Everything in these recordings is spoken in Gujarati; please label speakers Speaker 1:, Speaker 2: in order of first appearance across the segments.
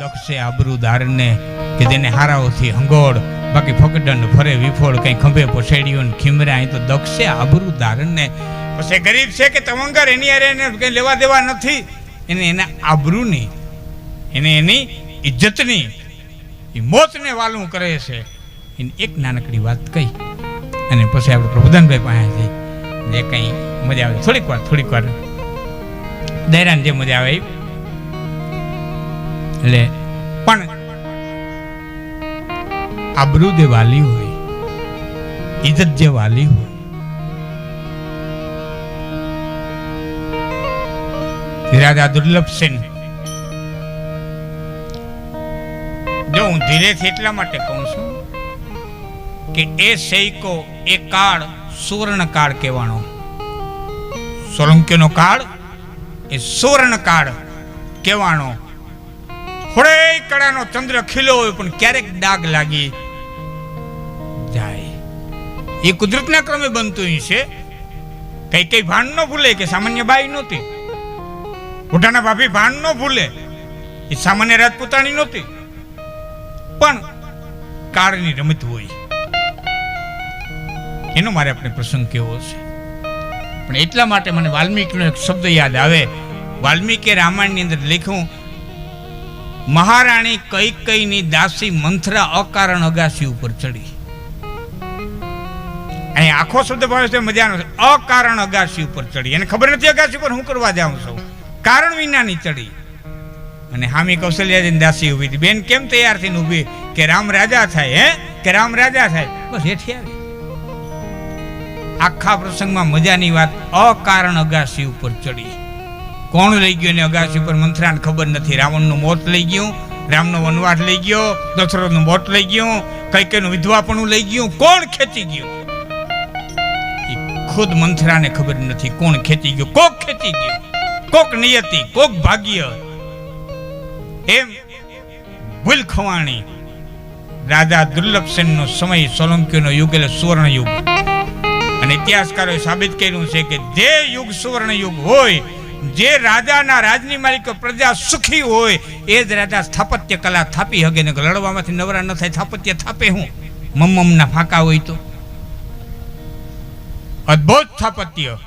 Speaker 1: દક્ષે આબરૂ દારને કે જેને હારાઓથી હંગોળ, બાકી ફકડન ફરે, વિફોળ, કઈ ખંભે પોસેડ્યું ખીમરે, અહીં તો દક્ષે આબરૂ દારને પછી ગરીબ છે કે તવંગર, એની અરે એને કંઈ લેવા દેવા નથી. એને એના આબરૂની, એને એની ઇજ્જતની, એ મોતને વાલું કરે છે. એની એક નાનકડી વાત કહી. અને પછી આપણે પ્રબોધનભાઈ પાસે જઈ. કંઈ મજા આવે. થોડીક વાર થોડીક વાર. દૈરાન જે મજા આવે એ એટલે પણ આબરૂ જે વાલી હોય ઇજ્જત જે વાલી હોય રાજા દુર્લભ સેન જો હું ધીરેથી એટલા માટે કહું છું કે એ સૈકો એ કાળ સુવર્ણ કાળ કહેવાનો. સોલંકીનો કાળ એ સુવર્ણ કાળ કહેવાનો. હોળે કળાનો ચંદ્ર ખીલો હોય પણ ક્યારેક ડાગ લાગી જાય. એ કુદરતના ક્રમે બનતું છે. કઈ કઈ ભાન ન ભૂલે કે સામાન્ય બાઈ નહોતી. મોટાના ભાભી ભાન ન ભૂલે એ સામાન્ય રાજપૂતાણી નહોતી. પણ કાળની રમત હોય. એનો મારે આપણે પ્રસંગ કેવો છે. પણ એટલા માટે મને વાલ્મીકીનો એક શબ્દ યાદ આવે. વાલ્મીકી રામાયણની અંદર લખ્યું મહારાણી કઈ કઈની દાસી મંથરા અકારણ અગાસી ઉપર ચડી. અહીં આખો શબ્દ ભાવે છે, મજાનો અકારણ અગાસી ઉપર ચડી. એને ખબર નથી અગાસી પર હું કરવા જાઉં છું. કારણ વિનાની ચડી. અને હામી કૌશલ્યાજીની દાસી ઊભી હતી. બેન કેમ તૈયાર થઈને ઊભી? કે રામ રાજા થાય, હે? કે રામ રાજા થાય? બસ હેઠી આવી. આખા પ્રસંગમાં મજાની વાત, અકારણ અગાસી ઉપર ચડી. કોણ લઈ ગયો ને અગાસી ઉપર મંથરાને ખબર નથી. રાવણનું મોત લઈ ગયું, રામનો વનવાસ લઈ ગયો, દશરથનું મોત લઈ ગયું, કૈકેયનું વિધવાપણું લઈ ગયું. કોણ ખેંચી ગયું? ખુદ મંથરાને ખબર નથી કોણ ખેંચી ગયું. કોક ખેંચી ગયું. કોક નિયતિ, કોક ભાગ્ય. એમ ભૂલ ખવાણી. રાજા દુર્લભસેનનો સમય સોલંકીનો યુગ એટલે સુવર્ણ યુગ. અને ઇતિહાસકારોએ સાબિત કર્યું છે કે જે યુગ સુવર્ણ યુગ હોય જે રાજાના રાજની માલિકો પ્રજા સુખી હોય, એ જ રાજા સ્થાપત્ય કલા થાપી હગે. ને લડવામાંથી નવરા ન થાય, સ્થાપત્ય થાપે હું? મમ્મમના ફાંકા હોય તો? અદ્ભુત સ્થાપત્ય.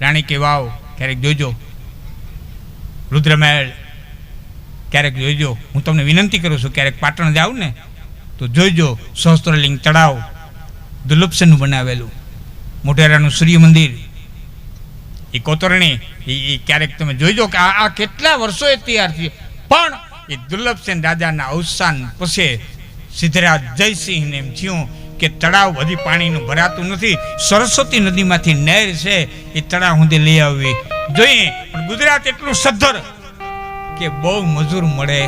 Speaker 1: રાણી કે, વાવ, ક્યારેક જોજો. રુદ્રમહેલ, ક્યારેક જોઈજો હું તમને વિનંતી કરું છું, ક્યારેક પાટણ જાવ ને, તો જોઈજો સહસ્ત્રલિંગ તળાવ દુર્લભસેનનું બનાવેલું? મોટેરાનું સૂર્ય મંદિર. એ કોતરણી એ ક્યારેક તમે જોઈજો કે આ કેટલા વર્ષોએ તૈયાર થયું. પણ એ દુર્લભસેન રાજાના અવસાન પછી સિદ્ધરાજ જયસિંહને એમ થયું કે તળાવ હજી પાણીનું ભરાતું નથી. સરસ્વતી નદીમાંથી નહેર છે એ તળાવ સુધી લઈ આવવી જોઈએ. પણ ગુજરાત એટલું સદ્ધર કે બહુ મજૂર મળે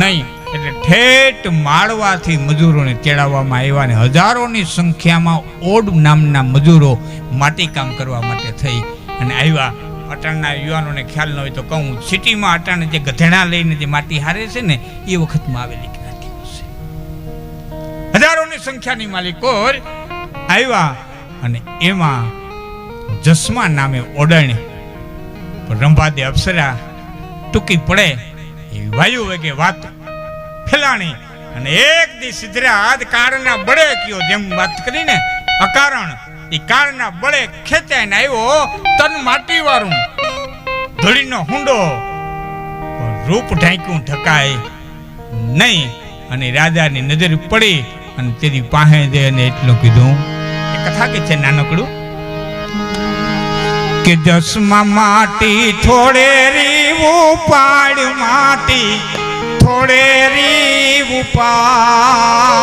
Speaker 1: નહીં. એટલે ઠેઠ માળવાથી મજૂરોને તેડાવવામાં આવ્યા ને હજારોની સંખ્યામાં ઓડ નામના મજૂરો માટીકામ કરવા માટે થઈ. અને આવ્યા. અટાણના યુવાનોને ખ્યાલ ન હોય તો કહું, સિટીમાં અટાણે જે ગધેડા લઈને જે માટી હારે છે ને, એ વખતમાં આવેલી જ્ઞાતિઓ છે. હજારોની સંખ્યાની માલિકો આવ્યા અને એમાં જસમા નામે ઓડણી. રંભાદે અપ્સરા ટૂંકી પડે એ વાયુ વેગે વાત ફેલાણી અને એક દી સિદ્ધરાજ કાળના બળે કયો જેમ વાત કરીને અકારણ એ કાળના બળે ખેંચાઈને આવ્યો તન માટી વાળું ધોળીનો હુંડો રૂપ ઢાંક્યું ઢકાય નહીં. અને રાજાની નજર પડી અને તેની પાસે જઈ અને એટલું કીધું, એ કથા કે છે નાનકડું? કે જસમાં માટી થોડે રીવું પાડ માટી, થોડે રીવું પાડ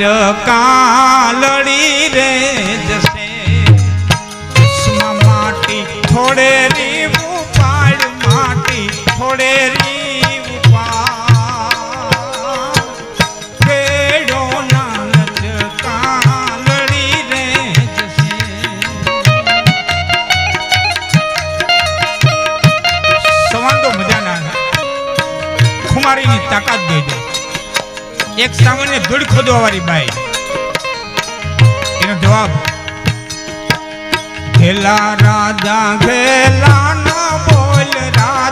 Speaker 1: ના એક સામાન્ય ધૂળ ખોદવા વાળી બાઈ. એનો જવાબ ઘેલા રાજા ભેલા ના બોલ રા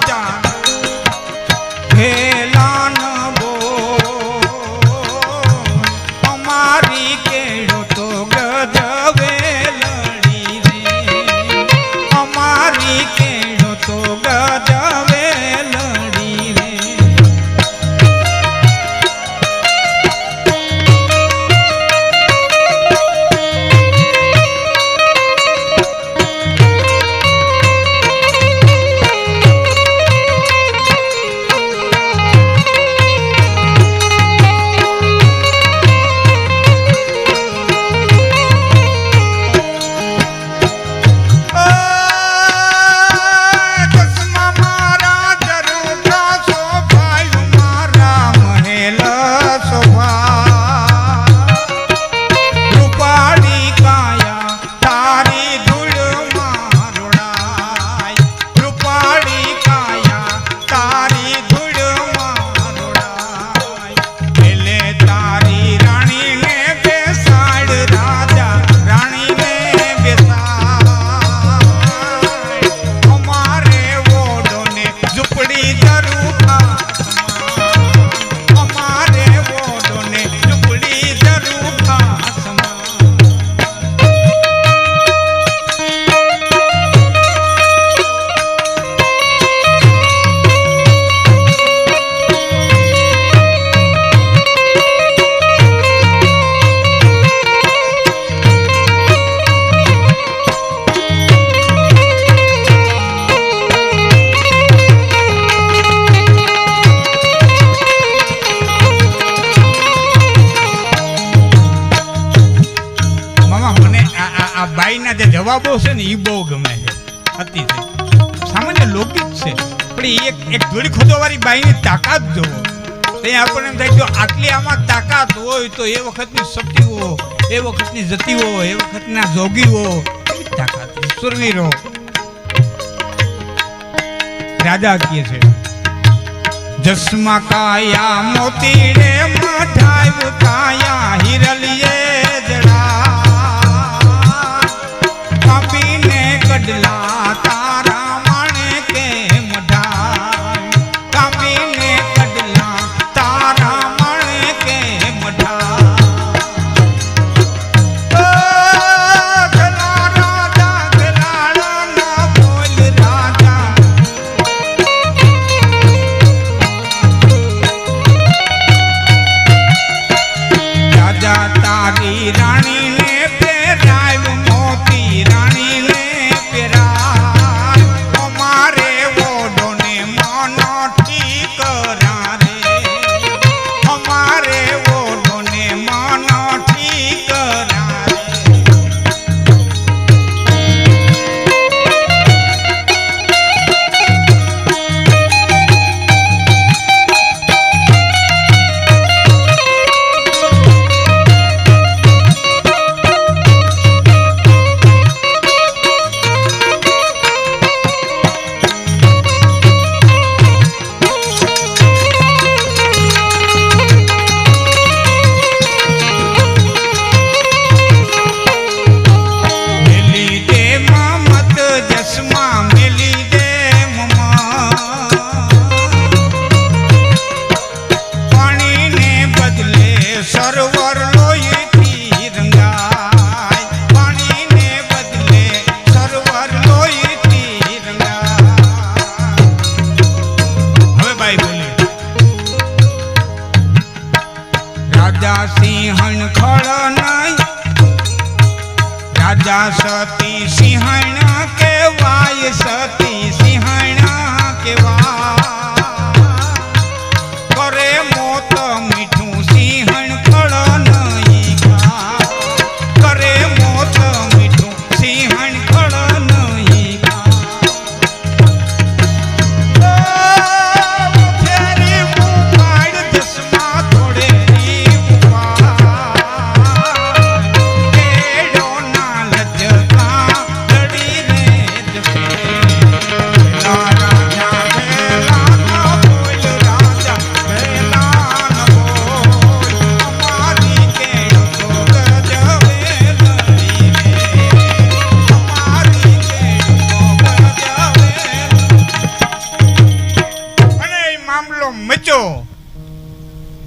Speaker 1: ભાઈના જે જવાબો છે ને એ બહુ ગમે છે. અતિ સામાન્ય લોકિત છે. પણ એક એક જોડી ખોદોવાળી બાઈની તાકાત જોવો. તે આપણને એમ થાય જો આટલી આમાં તાકાત હોય તો એ વખતની શક્તિઓ એ વખતની જતીઓ, એ વખતના જોગીઓ તાકાત સુરવીરો. રાજા કીએ છે, જસમા કાયા મોતી રે મઠાય કાયા હિરલીએ જડા. કાપીને કડલા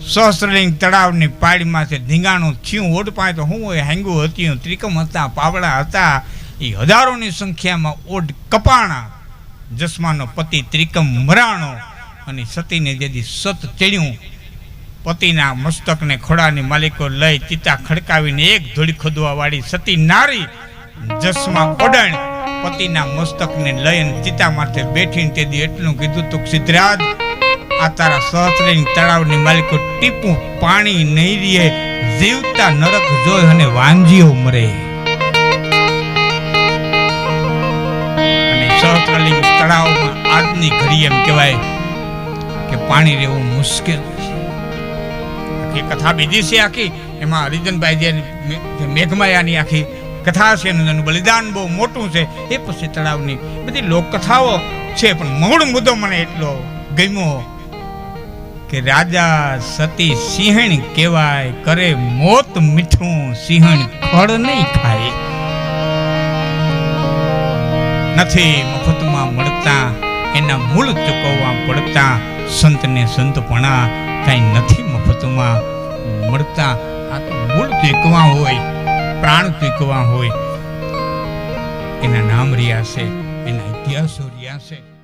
Speaker 1: સહસ્ત્રલિંગ તળાવની પાડીમાંથી ધીંગાણું થયું. ઓડ પાસે તો હું એ હાંગું હતી. ત્રિકમ હતા, પાવડા હતા. એ હજારોની સંખ્યામાં ઓડ કપાણા. જસમાનો પતિ ત્રિકમ મરાણો અને સતીને જેથી સત ચડ્યું પતિના મસ્તકને ખોડાની માલિકો લઈ ચિતા ખડકાવીને એક ધોળી ખોદવાવાળી સતી નારી જસમાં ઓડણ પતિના મસ્તકને લઈ અને ચિતા માથે બેઠીને તેથી એટલું કીધું તું સિદ્ધરાજ આ તારા તળાવની માલિકો ટીપું પાણી નહીં રીએ જીવતા નરક જોઈ અને વાંજીઓ મરે. અને સહસ્ત્રલિંગ તળાવમાં આજની ઘડી એમ કહેવાય કે પાણી રહેવું મુશ્કેલ છે. કથા બીજી છે આખી. એમાં હરિજનભાઈ જે મેઘમાયાની આખી કથા છે એનું બલિદાન બહુ મોટું છે. એ પછી તળાવની બધી લોકકથાઓ છે, પણ મૂળ મુદ્દો મને એટલો ગમ્યો. કે રાજા સતી સિંહણ કહેવાય, કરે મોત મીઠું, સિંહણ ખડ નહીં ખાય. નથી મફતમાં મળતા, એના મૂળ ચૂકવવા પડતા, સંતને સંતપણા કાંઈ નથી મફતમાં મળતા. આ તો મૂળ ચૂકવા હોય, પ્રાણ ચૂકવા હોય. એના નામ રહ્યા છે, એના ઇતિહાસો રહ્યા છે.